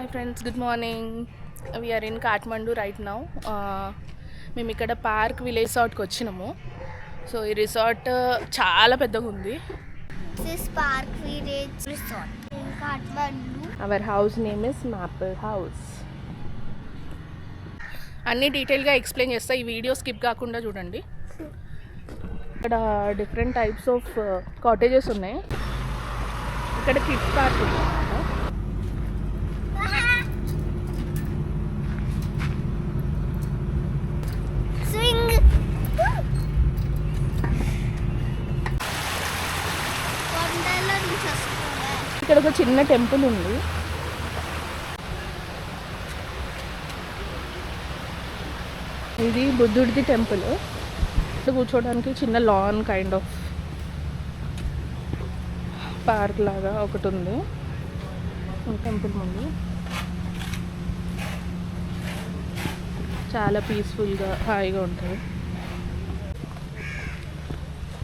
Hi friends good morning we are in Kathmandu right now మేము ఇక్కడ park village రిసార్ట్కి వచ్చినాము. So ఈ resort చాలా పెద్దగా ఉంది. Resort in Kathmandu. Our house name is maple house అన్ని డీటెయిల్గా ఎక్స్ప్లెయిన్ చేస్తా. ఈ వీడియో స్కిప్ కాకుండా చూడండి. ఇక్కడ డిఫరెంట్ టైప్స్ ఆఫ్ కాటేజెస్ ఉన్నాయి. ఇక్కడ కిడ్స్ పార్క్ ఉంది. ఒక చిన్న టెంపుల్ ఉంది. ఇది బుద్ధుడిది టెంపుల్. కూర్చోడానికి చిన్న లాన్ కైండ్ ఆఫ్ పార్క్ లాగా ఒకటి ఉంది. టెంపుల్ ముందు చాలా పీస్ఫుల్గా హాయిగా ఉంటుంది.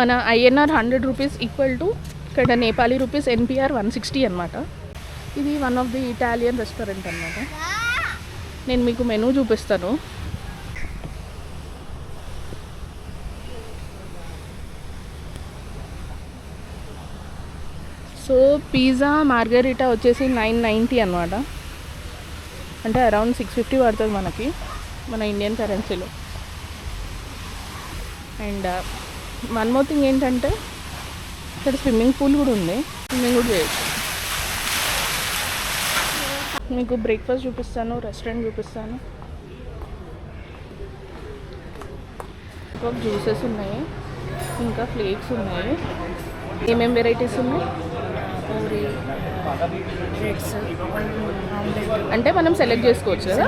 మన INR hundred rupees equal to ఇక్కడ Nepali rupees NPR one sixty అనమాట ఇది one of the Italian restaurant అనమాట నేను మీకు మెనూ చూపిస్తాను. సో పిజ్జా మార్గరీటా వచ్చేసి నైన్ నైంటీ అనమాట అంటే అరౌండ్ సిక్స్ ఫిఫ్టీ పడుతుంది మనకి మన ఇండియన్ కరెన్సీలో అండ్ వన్ మోర్ థింగ్ ఏంటంటే ఇక్కడ స్విమ్మింగ్ పూల్ కూడా ఉంది. స్విమ్మింగ్ కూడా చేయొచ్చు. మీకు బ్రేక్ఫాస్ట్ చూపిస్తాను రెస్టారెంట్ చూపిస్తాను. జ్యూసెస్ ఉన్నాయి ఇంకా ఫ్లేక్స్ ఉన్నాయి. ఏమేమి వెరైటీస్ ఉన్నాయి? అంటే మనం సెలెక్ట్ చేసుకోవచ్చు కదా?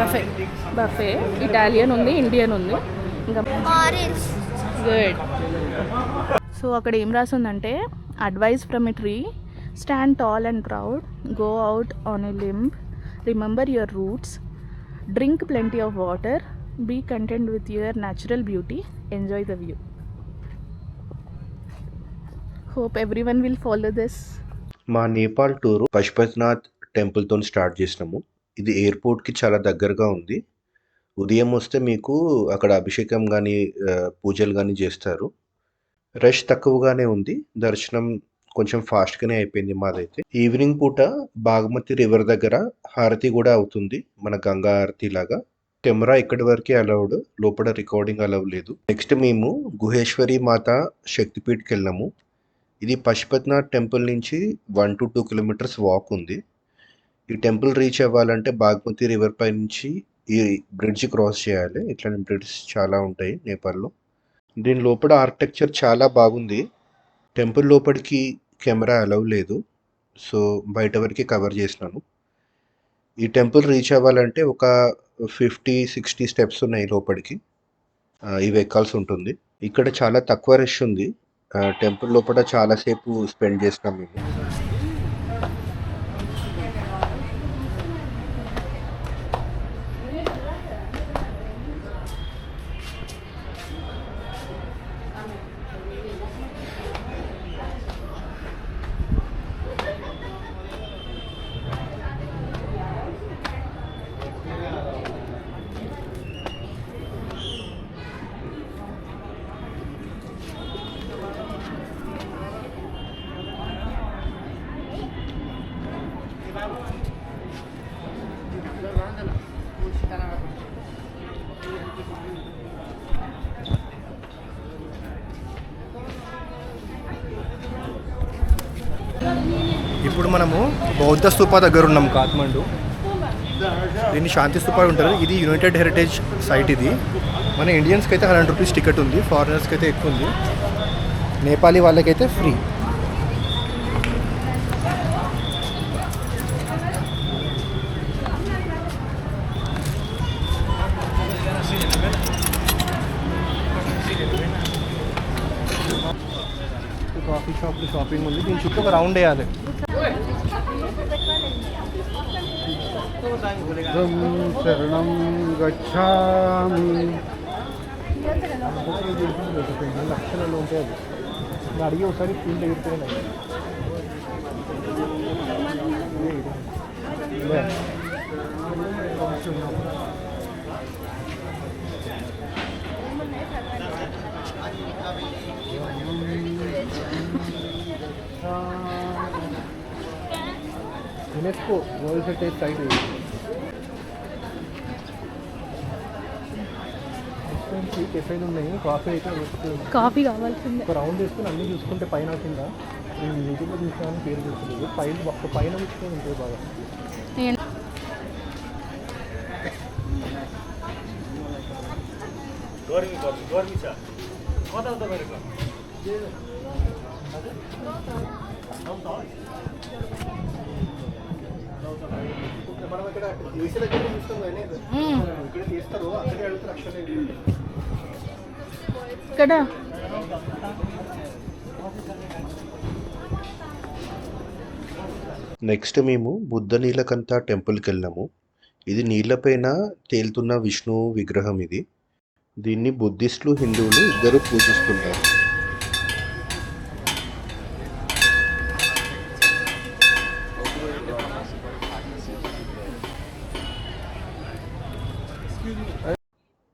బఫే. బఫే. ఇటాలియన్ ఉంది ఇండియన్ ఉంది. ఇంకా గుడ్. సో అక్కడ ఏం రాసిందంటే advice from a tree stand tall and proud go out on a limb remember your roots drink plenty of water be content with your natural beauty enjoy the view hope every one will follow this మా Nepal tour Pashupatinath టెంపుల్తో start చేసినాము. ఇది ఎయిర్పోర్ట్కి చాలా దగ్గరగా ఉంది. ఉదయం వస్తే మీకు అక్కడ అభిషేకం కానీ పూజలు కానీ చేస్తారు. రష్ తక్కువగానే ఉంది. దర్శనం కొంచెం ఫాస్ట్గానే అయిపోయింది మాదైతే. ఈవినింగ్ పూట బాగమతి రివర్ దగ్గర హారతి కూడా అవుతుంది. మన గంగా హారతి లాగా. కెమెరా ఇక్కడి వరకే అలౌడ్. లోపల రికార్డింగ్ అలౌ లేదు. నెక్స్ట్ మేము గుహేశ్వరి మాత శక్తిపీఠకి వెళ్ళాము. ఇది పశుపతినాథ్ టెంపుల్ నుంచి one to two kilometres walk ఉంది. ఈ టెంపుల్ రీచ్ అవ్వాలంటే బాగ్మతి రివర్ పై నుంచి ఈ బ్రిడ్జ్ క్రాస్ చేయాలి. ఇట్లాంటి బ్రిడ్జ్ చాలా ఉంటాయి నేపాల్లో. దీని లోపల ఆర్కిటెక్చర్ చాలా బాగుంది. టెంపుల్ లోపలికి కెమెరా అలౌ లేదు. సో బయట వరకు కవర్ చేసినాను. ఈ టెంపుల్ రీచ్ అవ్వాలంటే ఒక ఫిఫ్టీ సిక్స్టీ స్టెప్స్ ఉన్నాయి లోపలికి. ఇవి ఎక్కాల్సి ఉంటుంది. ఇక్కడ చాలా తక్కువ రష్ ఉంది. టెంపుల్ లోపల చాలాసేపు స్పెండ్ చేసినాం మేము. ఇప్పుడు మనము బౌద్ధ స్థూపా దగ్గర ఉన్నాం కాత్మండు దీన్ని శాంతి స్థూపా ఉంటారు ఇది యునైటెడ్ హెరిటేజ్ సైట్ ఇది. మన ఇండియన్స్కి అయితే హండ్రెడ్ రూపీస్ టికెట్ ఉంది. ఫారినర్స్కి అయితే ఎక్కువ ఉంది. నేపాలీ వాళ్ళకైతే ఫ్రీ కాఫీ షాప్ షాపింగ్ ఉంది దీని చుట్టూ ఒక రౌండ్ వేయాలి శరణం గచ్చామి లక్షణాలు ఉంటాయి అది నేను అడిగి ఒకసారి ఫీల్డ్ ఎగిరిపోయినాయి యునెస్కో వరల్డ్ హెరిటేజ్ సైట్ ఇది. కెఫేలు ఉన్నాయి. కాఫీ అయితే కాఫీ కావాల్సిందే. ఒక రౌండ్ వేసుకుని అన్నీ చూసుకుంటే పైన కింద. నేను యూట్యూబ్లో పేరు చూస్తుంది పైన ఒక్క పైన చూసుకొని ఉంటుంది బాగా. నేను మనం ఇక్కడ. ఏసీ దగ్గర చూస్తాం కానీ ఇక్కడ తీస్తారు అక్కడే అడుగుతారు ఇక్కడ నెక్స్ట్ మేము బుద్ధ నీలకంఠ టెంపుల్కి వెళ్ళాము ఇది నీళ్ళపైన తేలుతున్న విష్ణువు విగ్రహం ఇది. దీన్ని బుద్ధిస్టులు హిందువులు ఇద్దరు పూజిస్తుంటారు.